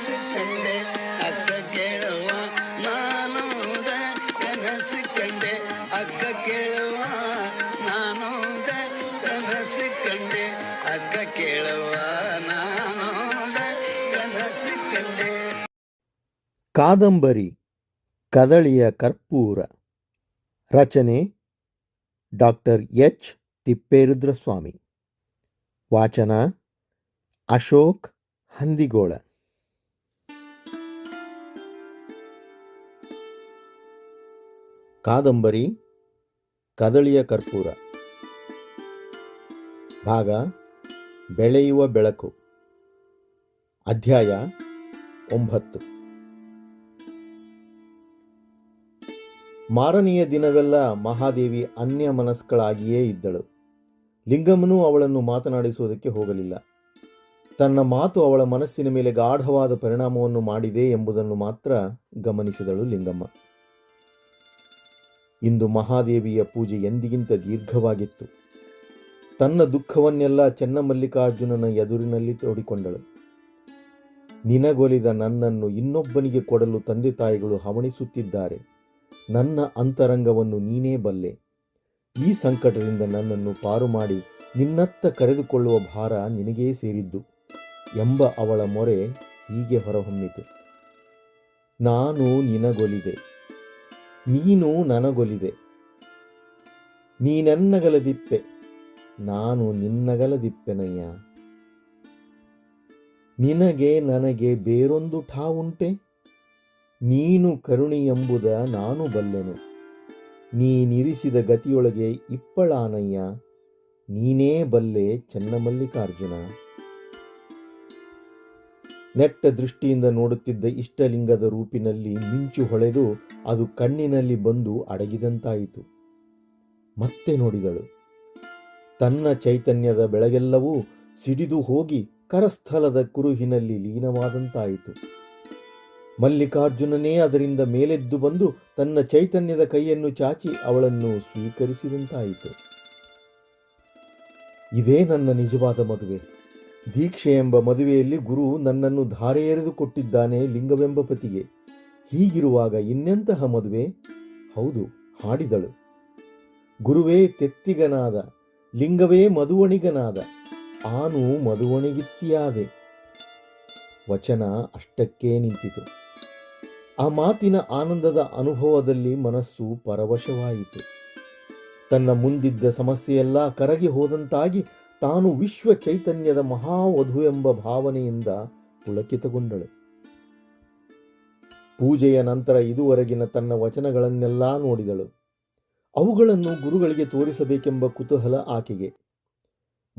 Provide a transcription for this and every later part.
ಕನಸು ಕಂಡೆ ಅಕ್ಕ ಕೇಳುವ ನಾನುದ ಕನಸು ಕಂಡೆ ಅಕ್ಕ ಕೇಳುವ ನಾನುದ ಕನಸು ಕಂಡೆ ಅಕ್ಕ ಕೇಳುವ ನಾನುದ ಕನಸು ಕಂಡೆ ಕಾದಂಬರಿ, ಕದಳಿಯ ಕರ್ಪೂರ. ರಚನೆ, ಡಾಕ್ಟರ್ ಎಚ್. ತಿಪ್ಪೇರುದ್ರಸ್ವಾಮಿ. ವಾಚನ, ಅಶೋಕ್ ಹಂದಿಗೋಳ. ಕಾದಂಬರಿ, ಕದಳಿಯ ಕರ್ಪೂರ. ಭಾಗ, ಬೆಳೆಯುವ ಬೆಳಕು. ಅಧ್ಯಾಯ ಒಂಬತ್ತು. ಮಾರನೆಯ ದಿನವೆಲ್ಲ ಮಹಾದೇವಿ ಅನ್ಯ ಮನಸ್ಕಳಾಗಿಯೇ ಇದ್ದಳು. ಲಿಂಗಮ್ಮನೂ ಅವಳನ್ನು ಮಾತನಾಡಿಸುವುದಕ್ಕೆ ಹೋಗಲಿಲ್ಲ. ತನ್ನ ಮಾತು ಅವಳ ಮನಸ್ಸಿನ ಮೇಲೆ ಗಾಢವಾದ ಪರಿಣಾಮವನ್ನು ಮಾಡಿದೆ ಎಂಬುದನ್ನು ಮಾತ್ರ ಗಮನಿಸಿದಳು ಲಿಂಗಮ್ಮ. ಇಂದು ಮಹಾದೇವಿಯ ಪೂಜೆ ಎಂದಿಗಿಂತ ದೀರ್ಘವಾಗಿತ್ತು. ತನ್ನ ದುಃಖವನ್ನೆಲ್ಲ ಚೆನ್ನಮಲ್ಲಿಕಾರ್ಜುನನ ಎದುರಿನಲ್ಲಿ ತೋಡಿಕೊಂಡಳು. ನಿನಗೊಲಿದ ನನ್ನನ್ನು ಇನ್ನೊಬ್ಬನಿಗೆ ಕೊಡಲು ತಂದೆ ತಾಯಿಗಳು ಹವಣಿಸುತ್ತಿದ್ದಾರೆ. ನನ್ನ ಅಂತರಂಗವನ್ನು ನೀನೇ ಬಲ್ಲೆ. ಈ ಸಂಕಟದಿಂದ ನನ್ನನ್ನು ಪಾರು ಮಾಡಿ ನಿನ್ನತ್ತ ಕರೆದುಕೊಳ್ಳುವ ಭಾರ ನಿನಗೇ ಸೇರಿದ್ದು ಎಂಬ ಅವಳ ಮೊರೆ ಹೀಗೆ ಹೊರಹೊಮ್ಮಿತು. ನಾನು ನಿನಗೊಲಿದೆ. ನೀನು ನನಗೊಲಿದೆ. ನೀನೆನ್ನಗಲದಿಪ್ಪೆ ನಾನು ನಿನ್ನಗಲದಿಪ್ಪೆನಯ್ಯ. ನಿನಗೆ ನನಗೆ ಬೇರೊಂದು ಠಾವುಂಟೆ ನೀನು ಕರುಣಿ ಎಂಬುದ ನಾನು ಬಲ್ಲೆನು. ನೀನಿರಿಸಿದ ಗತಿಯೊಳಗೆ ಇಪ್ಪಳಾನಯ್ಯ, ನೀನೇ ಬಲ್ಲೆ ಚೆನ್ನಮಲ್ಲಿಕಾರ್ಜುನ. ನೆಟ್ಟ ದೃಷ್ಟಿಯಿಂದ ನೋಡುತ್ತಿದ್ದ ಇಷ್ಟಲಿಂಗದ ರೂಪಿನಲ್ಲಿ ಮಿಂಚು ಹೊಳೆದು ಅದು ಕಣ್ಣಿನಲ್ಲಿ ಬಂದು ಅಡಗಿದಂತಾಯಿತು. ಮತ್ತೆ ನೋಡಿದಳು. ತನ್ನ ಚೈತನ್ಯದ ಬೆಳಗೆಲ್ಲವೂ ಸಿಡಿದು ಹೋಗಿ ಕರಸ್ಥಲದ ಕುರುಹಿನಲ್ಲಿ ಲೀನವಾದಂತಾಯಿತು. ಮಲ್ಲಿಕಾರ್ಜುನನೇ ಅದರಿಂದ ಮೇಲೆದ್ದು ಬಂದು ತನ್ನ ಚೈತನ್ಯದ ಕೈಯನ್ನು ಚಾಚಿ ಅವಳನ್ನು ಸ್ವೀಕರಿಸಿದಂತಾಯಿತು. ಇದೇ ನನ್ನ ನಿಜವಾದ ಮದುವೆ. ದೀಕ್ಷೆ ಎಂಬ ಮದುವೆಯಲ್ಲಿ ಗುರು ನನ್ನನ್ನು ಧಾರೆ ಎರೆದು ಕೊಟ್ಟಿದ್ದಾನೆ ಲಿಂಗವೆಂಬ ಪತಿಗೆ. ಹೀಗಿರುವಾಗ ಇನ್ನೆಂತಹ ಮದುವೆ? ಹೌದು, ಹಾಡಿದಳು. ಗುರುವೇ, ತೆತ್ತಿಗನಾದ, ಲಿಂಗವೇ ಮದುವಣಿಗನಾದ, ಆನು ಮಧುವಣಿಗಿತ್ತಿಯಾದೆ ವಚನ ಅಷ್ಟಕ್ಕೇ ನಿಂತಿತು. ಆ ಮಾತಿನ ಆನಂದದ ಅನುಭವದಲ್ಲಿ ಮನಸ್ಸು ಪರವಶವಾಯಿತು. ತನ್ನ ಮುಂದಿದ್ದ ಸಮಸ್ಯೆಯೆಲ್ಲ ಕರಗಿ ಹೋದಂತಾಗಿ ತಾನು ವಿಶ್ವ ಚೈತನ್ಯದ ಮಹಾವಧು ಎಂಬ ಭಾವನೆಯಿಂದ ಪುಳಕಿತಗೊಂಡಳು. ಪೂಜೆಯ ನಂತರ ಇದುವರೆಗಿನ ತನ್ನ ವಚನಗಳನ್ನೆಲ್ಲ ನೋಡಿದಳು. ಅವುಗಳನ್ನು ಗುರುಗಳಿಗೆ ತೋರಿಸಬೇಕೆಂಬ ಕುತೂಹಲ ಆಕೆಗೆ.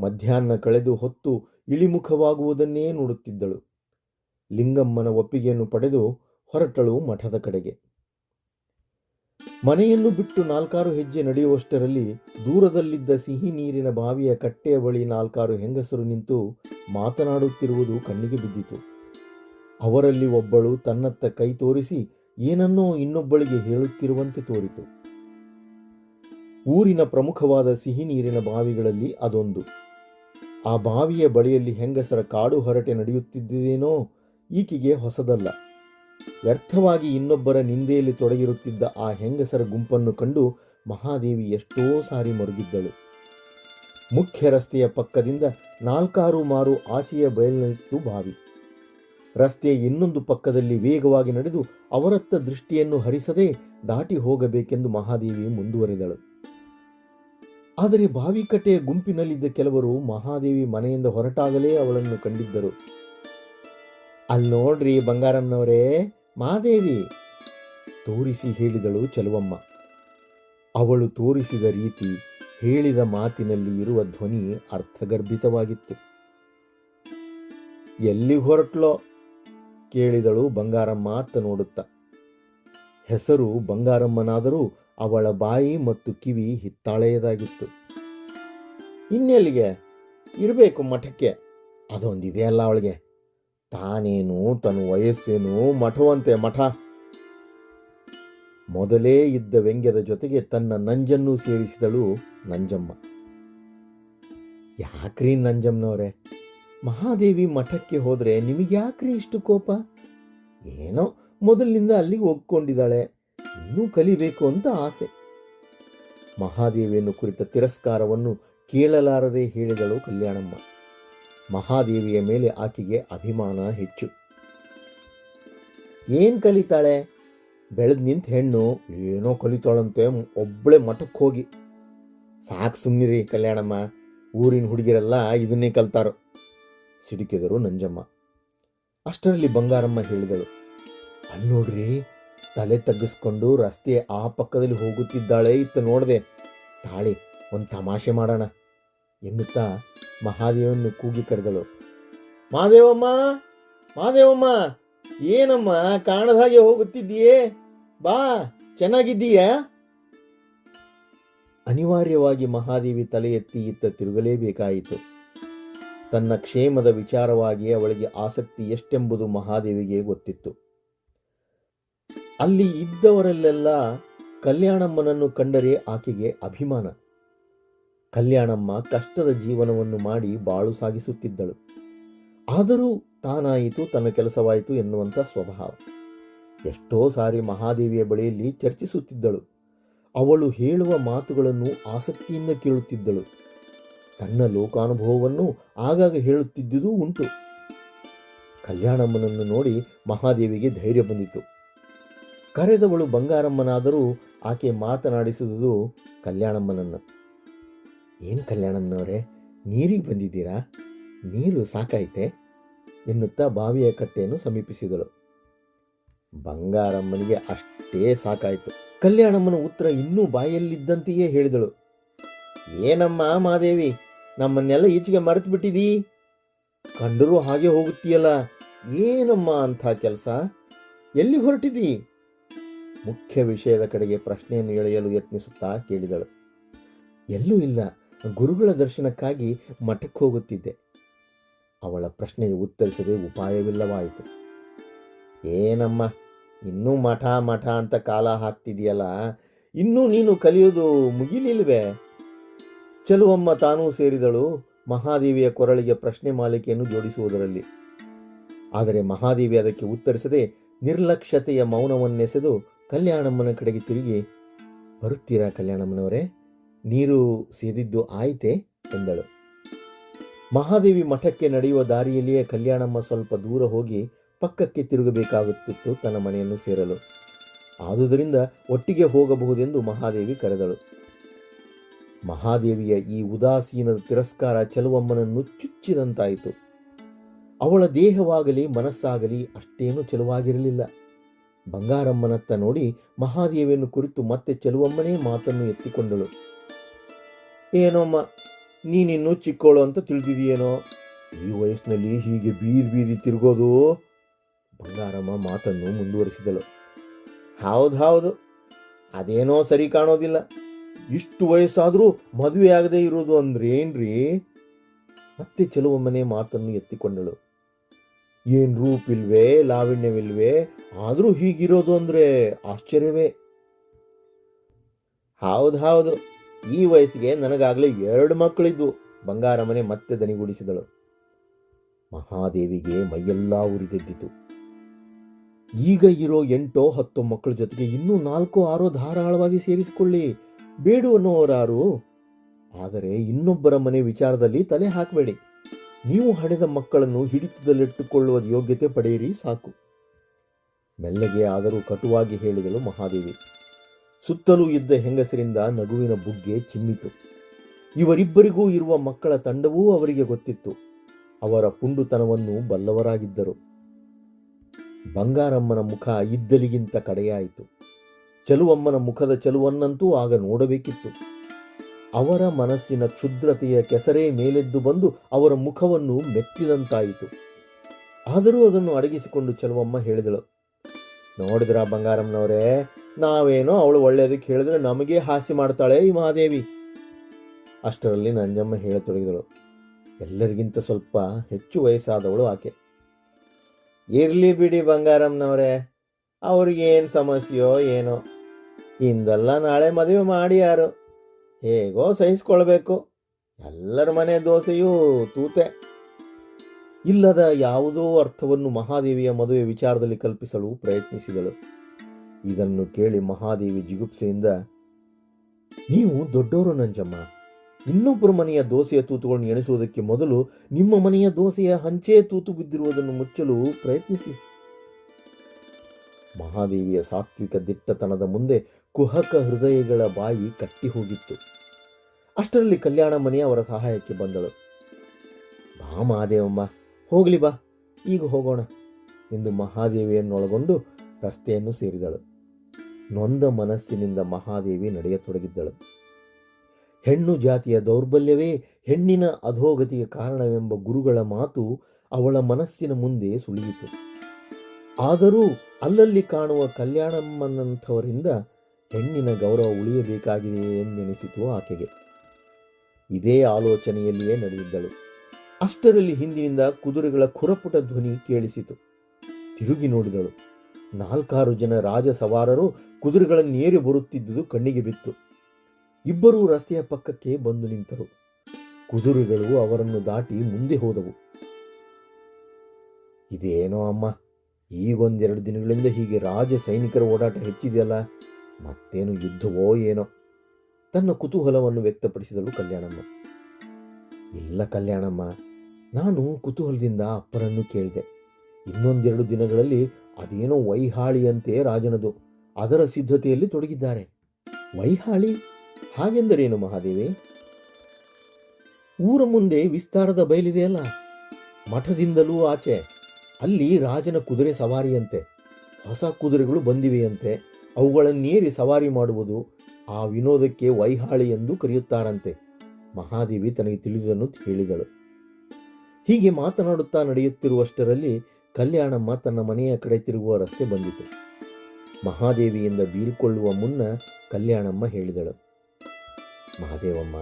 ಮಧ್ಯಾಹ್ನ ಕಳೆದು ಹೊತ್ತು ಇಳಿಮುಖವಾಗುವುದನ್ನೇ ನೋಡುತ್ತಿದ್ದಳು. ಲಿಂಗಮ್ಮನ ಒಪ್ಪಿಗೆಯನ್ನು ಪಡೆದು ಹೊರಟಳು ಮಠದ ಕಡೆಗೆ. ಮನೆಯನ್ನು ಬಿಟ್ಟು ನಾಲ್ಕಾರು ಹೆಜ್ಜೆ ನಡೆಯುವಷ್ಟರಲ್ಲಿ ದೂರದಲ್ಲಿದ್ದ ಸಿಹಿ ನೀರಿನ ಬಾವಿಯ ಕಟ್ಟೆಯ ಬಳಿ ನಾಲ್ಕಾರು ಹೆಂಗಸರು ನಿಂತು ಮಾತನಾಡುತ್ತಿರುವುದು ಕಣ್ಣಿಗೆ ಬಿದ್ದಿತು. ಅವರಲ್ಲಿ ಒಬ್ಬಳು ತನ್ನತ್ತ ಕೈ ತೋರಿಸಿ ಏನನ್ನೋ ಇನ್ನೊಬ್ಬಳಿಗೆ ಹೇಳುತ್ತಿರುವಂತೆ ತೋರಿತು. ಊರಿನ ಪ್ರಮುಖವಾದ ಸಿಹಿ ನೀರಿನ ಬಾವಿಗಳಲ್ಲಿ ಅದೊಂದು. ಆ ಬಾವಿಯ ಬಳಿಯಲ್ಲಿ ಹೆಂಗಸರ ಕಾಡು ಹರಟೆ ನಡೆಯುತ್ತಿದ್ದೇನೋ ಈಕೆಗೆ ಹೊಸದಲ್ಲ. ವ್ಯರ್ಥವಾಗಿ ಇನ್ನೊಬ್ಬರ ನಿಂದೆಯಲ್ಲಿ ತೊಡಗಿರುತ್ತಿದ್ದ ಆ ಹೆಂಗಸರ ಗುಂಪನ್ನು ಕಂಡು ಮಹಾದೇವಿ ಎಷ್ಟೋ ಸಾರಿ ಮರುಗಿದ್ದಳು. ಮುಖ್ಯ ರಸ್ತೆಯ ಪಕ್ಕದಿಂದ ನಾಲ್ಕಾರು ಮಾರು ಆಚೆಯ ಬಯಲಿನಲ್ಲಿತ್ತು ಬಾವಿ. ರಸ್ತೆಯ ಇನ್ನೊಂದು ಪಕ್ಕದಲ್ಲಿ ವೇಗವಾಗಿ ನಡೆದು ಅವರತ್ತ ದೃಷ್ಟಿಯನ್ನು ಹರಿಸದೆ ದಾಟಿ ಹೋಗಬೇಕೆಂದು ಮಹಾದೇವಿ ಮುಂದುವರೆದಳು. ಆದರೆ ಬಾವಿಕಟ್ಟೆಯ ಗುಂಪಿನಲ್ಲಿದ್ದ ಕೆಲವರು ಮಹಾದೇವಿ ಮನೆಯಿಂದ ಹೊರಟಾಗಲೇ ಅವಳನ್ನು ಕಂಡಿದ್ದರು. ಅಲ್ಲಿ ನೋಡ್ರಿ ಬಂಗಾರಮ್ಮನವರೇ, ಮಾದೇವಿ. ತೋರಿಸಿ ಹೇಳಿದಳು ಚಲುವಮ್ಮ. ಅವಳು ತೋರಿಸಿದ ರೀತಿ ಹೇಳಿದ ಮಾತಿನಲ್ಲಿ ಇರುವ ಧ್ವನಿ ಅರ್ಥಗರ್ಭಿತವಾಗಿತ್ತು. ಎಲ್ಲಿ ಹೊರಟ್ಲೋ? ಕೇಳಿದಳು ಬಂಗಾರಮ್ಮ ಅತ್ತ ನೋಡುತ್ತ. ಹೆಸರು ಬಂಗಾರಮ್ಮನಾದರೂ ಅವಳ ಬಾಯಿ ಮತ್ತು ಕಿವಿ ಹಿತ್ತಾಳೆಯದಾಗಿತ್ತು. ಇನ್ನೆಲ್ಲಿಗೆ? ಇರಬೇಕು ಮಠಕ್ಕೆ. ಅದೊಂದಿದೆಯಲ್ಲ ಅವಳಿಗೆ. ತಾನೇನು ತನ್ನ ವಯಸ್ಸೇನು, ಮಠವಂತೆ ಮಠ. ಮೊದಲೇ ಇದ್ದ ವ್ಯಂಗ್ಯದ ಜೊತೆಗೆ ತನ್ನ ನಂಜನ್ನು ಸೇರಿಸಿದಳು ನಂಜಮ್ಮ. ಯಾಕ್ರಿ ನಂಜಮ್ಮನವರೇ? ಮಹಾದೇವಿ ಮಠಕ್ಕೆ ಹೋದರೆ ನಿಮಗೆ ಯಾಕ್ರಿ ಇಷ್ಟು ಕೋಪ? ಏನೋ ಮೊದಲಿನಿಂದ ಅಲ್ಲಿಗೆ ಒಗ್ಕೊಂಡಿದ್ದಾಳೆ. ಇನ್ನೂ ಕಲಿಬೇಕು ಅಂತ ಆಸೆ. ಮಹಾದೇವಿಯನ್ನು ಕುರಿತ ತಿರಸ್ಕಾರವನ್ನು ಕೇಳಲಾರದೆ ಹೇಳಿದಳು ಕಲ್ಯಾಣಮ್ಮ. ಮಹಾದೇವಿಯ ಮೇಲೆ ಆಕೆಗೆ ಅಭಿಮಾನ ಹೆಚ್ಚು. ಏನು ಕಲಿತಾಳೆ? ಬೆಳೆದು ನಿಂತ ಹೆಣ್ಣು, ಏನೋ ಕಲಿತಾಳಂತೆ ಒಬ್ಬಳೆ ಮಠಕ್ಕೆ ಹೋಗಿ. ಸಾಕು ಸುಮ್ಮನಿರಿ ಕಲ್ಯಾಣಮ್ಮ, ಊರಿನ ಹುಡುಗಿರೆಲ್ಲ ಇದನ್ನೇ ಕಲ್ತಾರೋ. ಸಿಡುಕಿದರು ನಂಜಮ್ಮ. ಅಷ್ಟರಲ್ಲಿ ಬಂಗಾರಮ್ಮ ಹೇಳಿದಳು ಅಲ್ಲಿ ನೋಡ್ರಿ, ತಲೆ ತಗ್ಗಿಸ್ಕೊಂಡು ರಸ್ತೆ ಆ ಪಕ್ಕದಲ್ಲಿ ಹೋಗುತ್ತಿದ್ದಾಳೆ ಇತ್ತು ನೋಡದೆ. ತಾಳಿ, ಒಂದು ತಮಾಷೆ ಮಾಡೋಣ. ಎನ್ನುತ್ತಾ ಮಹಾದೇವನ್ನು ಕೂಗಿ ಕರೆದಳು ಮಹಾದೇವಮ್ಮ ಮಹಾದೇವಮ್ಮ ಏನಮ್ಮ, ಕಾಣದ ಹಾಗೆ ಹೋಗುತ್ತಿದ್ದೀಯೇ? ಬಾ, ಚೆನ್ನಾಗಿದ್ದೀಯಾ? ಅನಿವಾರ್ಯವಾಗಿ ಮಹಾದೇವಿ ತಲೆ ಎತ್ತಿ ಇತ್ತ ತಿರುಗಲೇಬೇಕಾಯಿತು. ತನ್ನ ಕ್ಷೇಮದ ವಿಚಾರವಾಗಿ ಅವಳಿಗೆ ಆಸಕ್ತಿ ಎಷ್ಟೆಂಬುದು ಮಹಾದೇವಿಗೆ ಗೊತ್ತಿತ್ತು. ಅಲ್ಲಿ ಇದ್ದವರಲ್ಲೆಲ್ಲ ಕಲ್ಯಾಣಮ್ಮನನ್ನು ಕಂಡರೆ ಆಕೆಗೆ ಅಭಿಮಾನ. ಕಲ್ಯಾಣಮ್ಮ ಕಷ್ಟದ ಜೀವನವನ್ನು ಮಾಡಿ ಬಾಳು ಸಾಗಿಸುತ್ತಿದ್ದಳು. ಆದರೂ ತಾನಾಯಿತು, ತನ್ನ ಕೆಲಸವಾಯಿತು ಎನ್ನುವಂಥ ಸ್ವಭಾವ. ಎಷ್ಟೋ ಸಾರಿ ಮಹಾದೇವಿಯ ಬಳಿಯಲ್ಲಿ ಚರ್ಚಿಸುತ್ತಿದ್ದಳು. ಅವಳು ಹೇಳುವ ಮಾತುಗಳನ್ನು ಆಸಕ್ತಿಯಿಂದ ಕೇಳುತ್ತಿದ್ದಳು. ತನ್ನ ಲೋಕಾನುಭವವನ್ನು ಆಗಾಗ ಹೇಳುತ್ತಿದ್ದುದೂ ಉಂಟು. ಕಲ್ಯಾಣಮ್ಮನನ್ನು ನೋಡಿ ಮಹಾದೇವಿಗೆ ಧೈರ್ಯ ಬಂದಿತು. ಕರೆದವಳು ಬಂಗಾರಮ್ಮನಾದರೂ ಆಕೆ ಮಾತನಾಡಿಸುವುದು ಕಲ್ಯಾಣಮ್ಮನನ್ನು. ಏನು ಕಲ್ಯಾಣಮ್ಮನವರೇ, ನೀರಿಗೆ ಬಂದಿದ್ದೀರಾ? ನೀರು ಸಾಕಾಯ್ತೆ ಎನ್ನುತ್ತಾ ಬಾವಿಯ ಕಟ್ಟೆಯನ್ನು ಸಮೀಪಿಸಿದಳು. ಬಂಗಾರಮ್ಮನಿಗೆ ಅಷ್ಟೇ ಸಾಕಾಯಿತು. ಕಲ್ಯಾಣಮ್ಮನ ಉತ್ತರ ಇನ್ನೂ ಬಾಯಲ್ಲಿದ್ದಂತೆಯೇ ಹೇಳಿದಳು. ಏನಮ್ಮ ಮಾದೇವಿ, ನಮ್ಮನ್ನೆಲ್ಲ ಈಚೆಗೆ ಮರೆತು ಬಿಟ್ಟಿದೀ ಕಂಡರೂ ಹಾಗೆ ಹೋಗುತ್ತೀಯಲ್ಲ, ಏನಮ್ಮ ಅಂಥ ಕೆಲಸ? ಎಲ್ಲಿ ಹೊರಟಿದೀ? ಮುಖ್ಯ ವಿಷಯದ ಕಡೆಗೆ ಪ್ರಶ್ನೆಯನ್ನು ಎಳೆಯಲು ಯತ್ನಿಸುತ್ತಾ ಕೇಳಿದಳು. ಎಲ್ಲೂ ಇಲ್ಲ. ಗುರುಗಳ ದರ್ಶನಕ್ಕಾಗಿ ಮಠಕ್ಕೆ ಹೋಗುತ್ತಿದ್ದೆ. ಅವಳ ಪ್ರಶ್ನೆಗೆ ಉತ್ತರಿಸದೆ ಉಪಾಯವಿಲ್ಲವಾಯಿತು. ಏನಮ್ಮ, ಇನ್ನೂ ಮಠ ಮಠ ಅಂತ ಕಾಲ ಹಾಕ್ತಿದೆಯಲ್ಲ ಇನ್ನೂ ನೀನು ಕಲಿಯೋದು ಮುಗಿಲಿಲ್ವೇ? ಚಲುವಮ್ಮ ತಾನೂ ಸೇರಿದಳು ಮಹಾದೇವಿಯ ಕೊರಳಿಗೆ ಪ್ರಶ್ನೆ ಮಾಲಿಕೆಯನ್ನು ಜೋಡಿಸುವುದರಲ್ಲಿ. ಆದರೆ ಮಹಾದೇವಿ ಅದಕ್ಕೆ ಉತ್ತರಿಸದೆ ನಿರ್ಲಕ್ಷ್ಯತೆಯ ಮೌನವನ್ನೆಸೆದು ಕಲ್ಯಾಣಮ್ಮನ ಕಡೆಗೆ ತಿರುಗಿ, ಬರುತ್ತೀರಾ ಕಲ್ಯಾಣಮ್ಮನವರೇ? ನೀರು ಸೇದಿದ್ದು ಆಯಿತೆ ಎಂದಳು. ಮಹಾದೇವಿ ಮಠಕ್ಕೆ ನಡೆಯುವ ದಾರಿಯಲ್ಲಿಯೇ ಕಲ್ಯಾಣಮ್ಮ ಸ್ವಲ್ಪ ದೂರ ಹೋಗಿ ಪಕ್ಕಕ್ಕೆ ತಿರುಗಬೇಕಾಗುತ್ತಿತ್ತು ತನ್ನ ಮನೆಯನ್ನು ಸೇರಲು. ಆದುದರಿಂದ ಒಟ್ಟಿಗೆ ಹೋಗಬಹುದೆಂದು ಮಹಾದೇವಿ ಕರೆದಳು. ಮಹಾದೇವಿಯ ಈ ಉದಾಸೀನದ ತಿರಸ್ಕಾರ ಚೆಲುವಮ್ಮನನ್ನು ಚುಚ್ಚಿದಂತಾಯಿತು. ಅವಳ ದೇಹವಾಗಲಿ ಮನಸ್ಸಾಗಲಿ ಅಷ್ಟೇನೂ ಚೆಲುವಾಗಿರಲಿಲ್ಲ. ಬಂಗಾರಮ್ಮನತ್ತ ನೋಡಿ ಮಹಾದೇವಿಯನ್ನು ಕುರಿತು ಮತ್ತೆ ಚೆಲುವಮ್ಮನೇ ಮಾತನ್ನು ಎತ್ತಿಕೊಂಡಳು. ಏನೋಮ್ಮ ನೀನಿನ್ನೂ ಚಿಕ್ಕೋಳು ಅಂತ ತಿಳಿದಿದೆಯೇನೋ ಈ ವಯಸ್ಸಿನಲ್ಲಿ ಹೀಗೆ ಬೀದಿ ಬೀದಿ ತಿರುಗೋದು? ಬಂಗಾರಮ್ಮ ಮಾತನ್ನು ಮುಂದುವರಿಸಿದಳು. ಹೌದು ಹೌದು, ಅದೇನೋ ಸರಿ ಕಾಣೋದಿಲ್ಲ. ಇಷ್ಟು ವಯಸ್ಸಾದರೂ ಮದುವೆ ಆಗದೆ ಇರೋದು ಅಂದ್ರೇನ್ರಿ ಮತ್ತೆ ಕೆಲವೊಮ್ಮನೆ ಮಾತನ್ನು ಎತ್ತಿಕೊಂಡಳು. ಏನು ರೂಪಿಲ್ವೇ, ಲಾವಣ್ಯವಿಲ್ವೇ, ಆದರೂ ಹೀಗಿರೋದು ಅಂದರೆ ಆಶ್ಚರ್ಯವೇ. ಹೌದು ಹೌದು ಈ ವಯಸ್ಸಿಗೆ ನನಗಾಗಲೇ ಎರಡು ಮಕ್ಕಳಿದ್ದು ಮನೆ ಮತ್ತೆ ದನಿಗೂಡಿಸಿದಳು. ಮಹಾದೇವಿಗೆ ಮೈಯೆಲ್ಲ ಉರಿದೆದ್ದಿತು. ಈಗ ಇರೋ ಎಂಟೋ ಹತ್ತೋ ಮಕ್ಕಳ ಜೊತೆಗೆ ಇನ್ನೂ ನಾಲ್ಕೋ ಆರೋ ಧಾರಾಳವಾಗಿ ಸೇರಿಸಿಕೊಳ್ಳಿ. ಬೇಡು ಅನ್ನೋರಾರು ಆದರೆ ಇನ್ನೊಬ್ಬರ ಮನೆ ವಿಚಾರದಲ್ಲಿ ತಲೆ ಹಾಕಬೇಡಿ. ನೀವು ಹಡೆದ ಮಕ್ಕಳನ್ನು ಹಿಡಿತದಲ್ಲಿಟ್ಟುಕೊಳ್ಳುವ ಯೋಗ್ಯತೆ ಪಡೆಯಿರಿ, ಸಾಕು. ಮೆಲ್ಲಗೆ ಆದರೂ ಕಟುವಾಗಿ ಹೇಳಿದಳು ಮಹಾದೇವಿ. ಸುತ್ತಲೂ ಇದ್ದ ಹೆಂಗಸರಿಂದ ನಗುವಿನ ಬುಗ್ಗೆ ಚಿಮ್ಮಿತು. ಇವರಿಬ್ಬರಿಗೂ ಇರುವ ಮಕ್ಕಳ ತಂಡವೂ ಅವರಿಗೆ ಗೊತ್ತಿತ್ತು. ಅವರ ಪುಂಡುತನವನ್ನು ಬಲ್ಲವರಾಗಿದ್ದರು. ಬಂಗಾರಮ್ಮನ ಮುಖ ಇದ್ದಲಿಗಿಂತ ಕಡೆಯಾಯಿತು. ಚಲುವಮ್ಮನ ಮುಖದ ಚಲುವನ್ನಂತೂ ಆಗ ನೋಡಬೇಕಿತ್ತು. ಅವರ ಮನಸ್ಸಿನ ಕ್ಷುದ್ರತೆಯ ಕೆಸರೇ ಮೇಲೆದ್ದು ಬಂದು ಅವರ ಮುಖವನ್ನು ಮೆತ್ತಿದಂತಾಯಿತು. ಆದರೂ ಅದನ್ನು ಅಡಗಿಸಿಕೊಂಡು ಚಲುವಮ್ಮ ಹೇಳಿದಳು, ನೋಡಿದ್ರ ಬಂಗಾರಮ್ಮನವರೇ ನಾವೇನೋ ಅವಳು ಒಳ್ಳೆಯದಕ್ಕೆ ಹೇಳಿದ್ರೆ ನಮಗೆ ಹಾಸಿ ಮಾಡ್ತಾಳೆ ಈ ಮಹಾದೇವಿ. ಅಷ್ಟರಲ್ಲಿ ನಂಜಮ್ಮ ಹೇಳತೊಡಗಿದಳು. ಎಲ್ಲರಿಗಿಂತ ಸ್ವಲ್ಪ ಹೆಚ್ಚು ವಯಸ್ಸಾದವಳು ಆಕೆ. ಇರ್ಲಿ ಬಿಡಿ ಬಂಗಾರಮ್ಮನವರೇ ಅವ್ರಿಗೇನು ಸಮಸ್ಯೆಯೋ ಏನೋ. ಹಿಂದೆಲ್ಲ ನಾಳೆ ಮದುವೆ ಮಾಡಿ ಯಾರು? ಹೇಗೋ ಸಹಿಸ್ಕೊಳ್ಬೇಕು. ಎಲ್ಲರ ಮನೆ ದೋಸೆಯೂ ತೂತೆ. ಇಲ್ಲದ ಯಾವುದೋ ಅರ್ಥವನ್ನು ಮಹಾದೇವಿಯ ಮದುವೆ ವಿಚಾರದಲ್ಲಿ ಕಲ್ಪಿಸಲು ಪ್ರಯತ್ನಿಸಿದಳು. ಇದನ್ನು ಕೇಳಿ ಮಹಾದೇವಿ ಜಿಗುಪ್ಸೆಯಿಂದ, ನೀವು ದೊಡ್ಡವರು ನಂಜಮ್ಮ ಇನ್ನೊಬ್ಬರ ಮನೆಯ ದೋಸೆಯ ತೂತುಗಳನ್ನು ಎಣಿಸುವುದಕ್ಕೆ ಮೊದಲು ನಿಮ್ಮ ಮನೆಯ ದೋಸೆಯ ಹಂಚೆ ತೂತು ಬಿದ್ದಿರುವುದನ್ನು ಮುಚ್ಚಲು ಪ್ರಯತ್ನಿಸಿ. ಮಹಾದೇವಿಯ ಸಾತ್ವಿಕ ದಿಟ್ಟತನದ ಮುಂದೆ ಕುಹಕ ಹೃದಯಗಳ ಬಾಯಿ ಕಟ್ಟಿ ಹೋಗಿತ್ತು. ಅಷ್ಟರಲ್ಲಿ ಕಲ್ಯಾಣ ಮನೆ ಅವರ ಸಹಾಯಕ್ಕೆ ಬಂದಳು. ಬಾ ಮಹಾದೇವಮ್ಮ, ಹೋಗಲಿ ಬಾ, ಈಗ ಹೋಗೋಣ ಎಂದು ಮಹಾದೇವಿಯನ್ನೊಳಗೊಂಡು ರಸ್ತೆಯನ್ನು ಸೇರಿದಳು. ನೊಂದ ಮನಸ್ಸಿನಿಂದ ಮಹಾದೇವಿ ನಡೆಯತೊಡಗಿದ್ದಳು. ಹೆಣ್ಣು ಜಾತಿಯ ದೌರ್ಬಲ್ಯವೇ ಹೆಣ್ಣಿನ ಅಧೋಗತಿಗೆ ಕಾರಣವೆಂಬ ಗುರುಗಳ ಮಾತು ಅವಳ ಮನಸ್ಸಿನ ಮುಂದೆ ಸುಳಿಯಿತು. ಆದರೂ ಅಲ್ಲಲ್ಲಿ ಕಾಣುವ ಕಲ್ಯಾಣಮ್ಮನಂಥವರಿಂದ ಹೆಣ್ಣಿನ ಗೌರವ ಉಳಿಯಬೇಕಾಗಿದೆ ಎಂದೆನಿಸಿತು ಆಕೆಗೆ. ಇದೇ ಆಲೋಚನೆಯಲ್ಲಿಯೇ ನಡೆದಿದ್ದಳು. ಅಷ್ಟರಲ್ಲಿ ಹಿಂದಿನಿಂದ ಕುದುರೆಗಳ ಖುರಪುಟ ಧ್ವನಿ ಕೇಳಿಸಿತು. ತಿರುಗಿ ನೋಡಿದಳು. ನಾಲ್ಕಾರು ಜನ ರಾಜ ಸವಾರರು ಕುದುರೆಗಳನ್ನೇರಿ ಬರುತ್ತಿದ್ದುದು ಕಣ್ಣಿಗೆ ಬಿತ್ತು. ಇಬ್ಬರೂ ರಸ್ತೆಯ ಪಕ್ಕಕ್ಕೆ ಬಂದು ನಿಂತರು. ಕುದುರೆಗಳು ಅವರನ್ನು ದಾಟಿ ಮುಂದೆ ಹೋದವು. ಇದೇನೋ ಅಮ್ಮ, ಈಗೊಂದೆರಡು ದಿನಗಳಿಂದ ಹೀಗೆ ರಾಜ ಸೈನಿಕರ ಓಡಾಟ ಹೆಚ್ಚಿದೆಯಲ್ಲ, ಮತ್ತೇನು ಯುದ್ಧವೋ ಏನೋ? ತನ್ನ ಕುತೂಹಲವನ್ನು ವ್ಯಕ್ತಪಡಿಸಿದಳು ಕಲ್ಯಾಣಮ್ಮ. ಇಲ್ಲ ಕಲ್ಯಾಣಮ್ಮ, ನಾನು ಕುತೂಹಲದಿಂದ ಅಪ್ಪರನ್ನು ಕೇಳಿದೆ. ಇನ್ನೊಂದೆರಡು ದಿನಗಳಲ್ಲಿ ಅದೇನೋ ವೈಹಾಳಿಯಂತೆ ರಾಜನದು. ಅದರ ಸಿದ್ಧತೆಯಲ್ಲಿ ತೊಡಗಿದ್ದಾರೆ. ವೈಹಾಳಿ? ಹಾಗೆಂದರೇನು ಮಹಾದೇವಿ? ಊರ ಮುಂದೆ ವಿಸ್ತಾರದ ಬಯಲಿದೆಯಲ್ಲ? ಮಠದಿಂದಲೂ ಆಚೆ. ಅಲ್ಲಿ ರಾಜನ ಕುದುರೆ ಸವಾರಿಯಂತೆ. ಹೊಸ ಕುದುರೆಗಳು ಬಂದಿವೆಯಂತೆ. ಅವುಗಳನ್ನೇರಿ ಸವಾರಿ ಮಾಡುವುದು ಆ ವಿನೋದಕ್ಕೆ ವೈಹಾಳಿ ಎಂದು ಕರೆಯುತ್ತಾರಂತೆ. ಮಹಾದೇವಿ ತನಗೆ ತಿಳಿದನ್ನು ಹೇಳಿದಳು. ಹೀಗೆ ಮಾತನಾಡುತ್ತಾ ನಡೆಯುತ್ತಿರುವಷ್ಟರಲ್ಲಿ ಕಲ್ಯಾಣಮ್ಮ ತನ್ನ ಮನೆಯ ಕಡೆ ತಿರುಗುವ ರಸ್ತೆ ಬಂದಿತು. ಮಹಾದೇವಿಯಿಂದ ಬೀಳ್ಕೊಳ್ಳುವ ಮುನ್ನ ಕಲ್ಯಾಣಮ್ಮ ಹೇಳಿದಳು. ಮಹಾದೇವಮ್ಮ,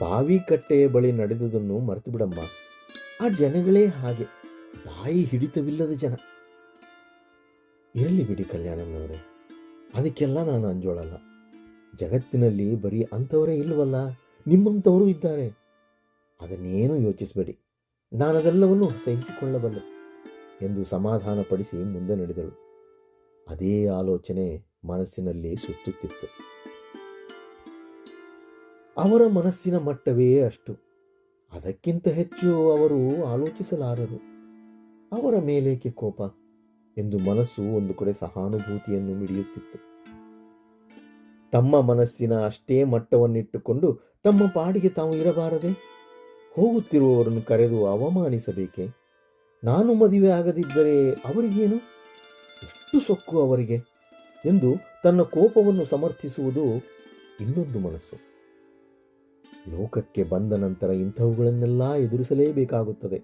ಬಾವಿ ಕಟ್ಟೆಯ ಬಳಿ ನಡೆದುದನ್ನು ಮರೆತು ಬಿಡಮ್ಮ ಆ ಜನಗಳೇ ಹಾಗೆ. ಬಾಯಿ ಹಿಡಿತವಿಲ್ಲದ ಜನ. ಇರಲಿ ಬಿಡಿ ಕಲ್ಯಾಣಮ್ಮನವರೇ. ಅದಕ್ಕೆಲ್ಲ ನಾನು ಅಂಜೋಳಲ್ಲ. ಜಗತ್ತಿನಲ್ಲಿ ಬರೀ ಅಂಥವರೇ ಇಲ್ಲವಲ್ಲ, ನಿಮ್ಮಂಥವರು ಇದ್ದಾರೆ. ಅದನ್ನೇನು ಯೋಚಿಸಬೇಡಿ. ನಾನದೆಲ್ಲವನ್ನು ಸಹಿಸಿಕೊಳ್ಳಬಲ್ಲೆ ಎಂದು ಸಮಾಧಾನಪಡಿಸಿ ಮುಂದೆ ನಡೆದಳು. ಅದೇ ಆಲೋಚನೆ ಮನಸ್ಸಿನಲ್ಲಿ ಸುತ್ತುತ್ತಿತ್ತು. ಅವರ ಮನಸ್ಸಿನ ಮಟ್ಟವೇ ಅಷ್ಟು. ಅದಕ್ಕಿಂತ ಹೆಚ್ಚು ಅವರು ಆಲೋಚಿಸಲಾರರು. ಅವರ ಮೇಲೇಕೆ ಕೋಪ ಎಂದು ಮನಸ್ಸು ಒಂದು ಕಡೆ ಸಹಾನುಭೂತಿಯನ್ನು ಮಿಡಿಯುತ್ತಿತ್ತು. ತಮ್ಮ ಮನಸ್ಸಿನ ಅಷ್ಟೇ ಮಟ್ಟವನ್ನಿಟ್ಟುಕೊಂಡು ತಮ್ಮ ಪಾಡಿಗೆ ತಾವು ಇರಬಾರದೆ? ಹೋಗುತ್ತಿರುವವರನ್ನು ಕರೆದು ಅವಮಾನಿಸಬೇಕೆ? ನಾನು ಮದುವೆ ಆಗದಿದ್ದರೆ ಅವರಿಗೇನು? ಎಷ್ಟು ಸೊಕ್ಕು ಅವರಿಗೆ? ಎಂದು ತನ್ನ ಕೋಪವನ್ನು ಸಮರ್ಥಿಸುವುದು ಇನ್ನೊಂದು ಮನಸ್ಸು. ಲೋಕಕ್ಕೆ ಬಂದ ನಂತರ ಇಂಥವುಗಳನ್ನೆಲ್ಲ ಎದುರಿಸಲೇಬೇಕಾಗುತ್ತದೆ.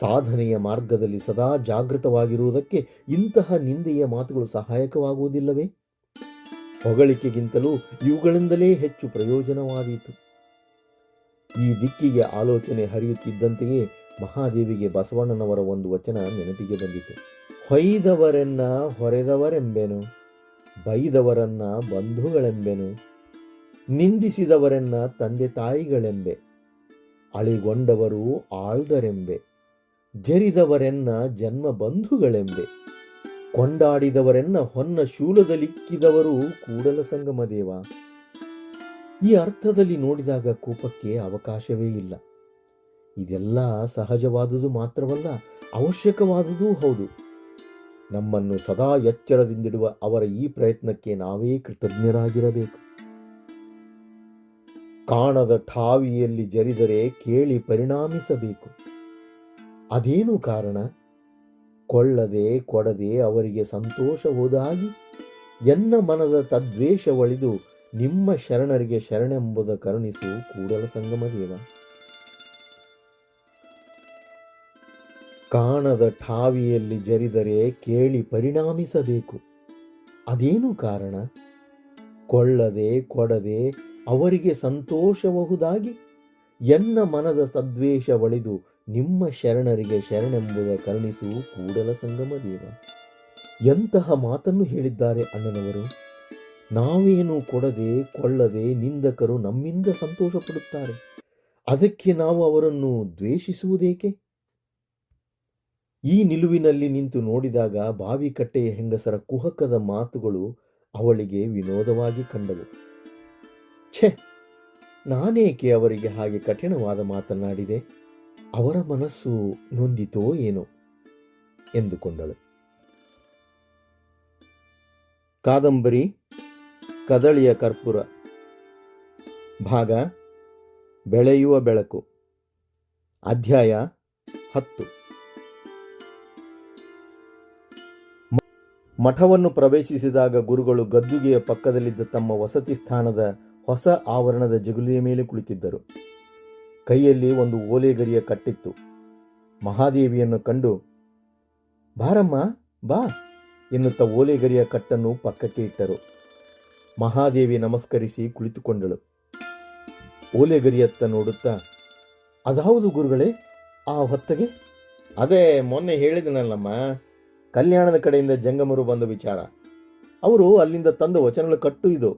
ಸಾಧನೆಯ ಮಾರ್ಗದಲ್ಲಿ ಸದಾ ಜಾಗೃತವಾಗಿರುವುದಕ್ಕೆ ಇಂತಹ ನಿಂದೆಯ ಮಾತುಗಳು ಸಹಾಯಕವಾಗುವುದಿಲ್ಲವೇ? ಹೊಗಳಿಕೆಗಿಂತಲೂ ಇವುಗಳಿಂದಲೇ ಹೆಚ್ಚು ಪ್ರಯೋಜನವಾದೀತು. ಈ ದಿಕ್ಕಿಗೆ ಆಲೋಚನೆ ಹರಿಯುತ್ತಿದ್ದಂತೆಯೇ ಮಹಾದೇವಿಗೆ ಬಸವಣ್ಣನವರ ಒಂದು ವಚನ ನೆನಪಿಗೆ ಬಂದಿತು. ಹೊಯ್ದವರೆನ್ನ ಹೊರೆದವರೆಂಬೆನು, ಬೈದವರನ್ನ ಬಂಧುಗಳೆಂಬೆನು, ನಿಂದಿಸಿದವರೆನ್ನ ತಂದೆ ತಾಯಿಗಳೆಂಬೆ, ಅಳಿಗೊಂಡವರು ಆಳ್ದರೆಂಬೆ, ಜರಿದವರೆನ್ನ ಜನ್ಮ ಬಂಧುಗಳೆಂಬೆ, ಕೊಂಡಾಡಿದವರೆನ್ನ ಹೊನ್ನ ಶೂಲದಲ್ಲಿಕ್ಕಿದವರು ಕೂಡಲ ಸಂಗಮ ದೇವ ಈ ಅರ್ಥದಲ್ಲಿ ನೋಡಿದಾಗ ಕೋಪಕ್ಕೆ ಅವಕಾಶವೇ ಇಲ್ಲ. ಇದೆಲ್ಲ ಸಹಜವಾದುದು ಮಾತ್ರವಲ್ಲ, ಅವಶ್ಯಕವಾದುದೂ ಹೌದು. ನಮ್ಮನ್ನು ಸದಾ ಎಚ್ಚರದಿಂದಿಡುವ ಅವರ ಈ ಪ್ರಯತ್ನಕ್ಕೆ ನಾವೇ ಕೃತಜ್ಞರಾಗಿರಬೇಕು. ಕಾಣದ ಠಾವಿಯಲ್ಲಿ ಜರಿದರೆ ಕೇಳಿ ಪರಿಣಾಮಿಸಬೇಕು. ಅದೇನು ಕಾರಣ? ಕೊಳ್ಳದೆ ಕೊಡದೆ ಅವರಿಗೆ ಸಂತೋಷ ಹೋದಾಗಿ ಎನ್ನ ಮನದ ತದ್ವೇಷ ಒಳಿದು ನಿಮ್ಮ ಶರಣರಿಗೆ ಶರಣೆಂಬುದ ಕರುಣಿಸು ಕೂಡಲ ಸಂಗಮ ಕಾಣದ ಠಾವಿಯಲ್ಲಿ ಜರಿದರೆ ಕೇಳಿ ಪರಿಣಾಮಿಸಬೇಕು. ಅದೇನು ಕಾರಣ? ಕೊಳ್ಳದೆ ಕೊಡದೆ ಅವರಿಗೆ ಸಂತೋಷಬಹುದಾಗಿ? ಎನ್ನ ಮನದ ಸದ್ವೇಷ ಒಳಿದು ನಿಮ್ಮ ಶರಣರಿಗೆ ಶರಣೆಂಬುದ ಕರುಣಿಸು ಕೂಡಲ ಸಂಗಮ ದೇವ. ಎಂತಹ ಮಾತನ್ನು ಹೇಳಿದ್ದಾರೆ ಅಣ್ಣನವರು? ನಾವೇನು ಕೊಡದೆ ಕೊಳ್ಳದೆ ನಿಂದಕರು ನಮ್ಮಿಂದ ಸಂತೋಷ ಪಡುತ್ತಾರೆ ಅದಕ್ಕೆ ನಾವು ಅವರನ್ನು ದ್ವೇಷಿಸುವುದೇಕೆ? ಈ ನಿಲುವಿನಲ್ಲಿ ನಿಂತು ನೋಡಿದಾಗ ಬಾವಿಕಟ್ಟೆಯ ಹೆಂಗಸರ ಕುಹಕದ ಮಾತುಗಳು ಅವಳಿಗೆ ವಿನೋದವಾಗಿ ಕಂಡವು. ಛೆ, ನಾನೇಕೆ ಅವರಿಗೆ ಹಾಗೆ ಕಠಿಣವಾದ ಮಾತನಾಡಿದೆ ಅವರ ಮನಸ್ಸು ನೊಂದಿತೋ ಏನೋ? ಎಂದುಕೊಂಡಳು. ಕಾದಂಬರಿ, ಕದಳಿಯ ಕರ್ಪೂರ. ಭಾಗ, ಬೆಳೆಯುವ ಬೆಳಕು. ಅಧ್ಯಾಯ ಹತ್ತು. ಮಠವನ್ನು ಪ್ರವೇಶಿಸಿದಾಗ ಗುರುಗಳು ಗದ್ದುಗೆಯ ಪಕ್ಕದಲ್ಲಿದ್ದ ತಮ್ಮ ವಸತಿ ಸ್ಥಾನದ ಹೊಸ ಆವರಣದ ಜಗುಲಿಯ ಮೇಲೆ ಕುಳಿತಿದ್ದರು. ಕೈಯಲ್ಲಿ ಒಂದು ಓಲೆಗರಿಯ ಕಟ್ಟಿತ್ತು. ಮಹಾದೇವಿಯನ್ನು ಕಂಡು, ಬಾರಮ್ಮ, ಬಾ ಎನ್ನುತ್ತಾ ಓಲೆಗರಿಯ ಕಟ್ಟನ್ನು ಪಕ್ಕಕ್ಕೆ ಇಟ್ಟರು. ಮಹಾದೇವಿ ನಮಸ್ಕರಿಸಿ ಕುಳಿತುಕೊಂಡಳು. ಓಲೆಗರಿಯತ್ತ ನೋಡುತ್ತಾ, ಅದಾವುದು ಗುರುಗಳೇ, ಆ ಹೊತ್ತಗೆ? ಅದೇ, ಮೊನ್ನೆ ಹೇಳಿದನಲ್ಲಮ್ಮ. ಕಲ್ಯಾಣದ ಕಡೆಯಿಂದ ಜಂಗಮರು ಬಂದ ವಿಚಾರ. ಅವರು ಅಲ್ಲಿಂದ ತಂದ ವಚನಗಳು ಕಟ್ಟು ಇದು.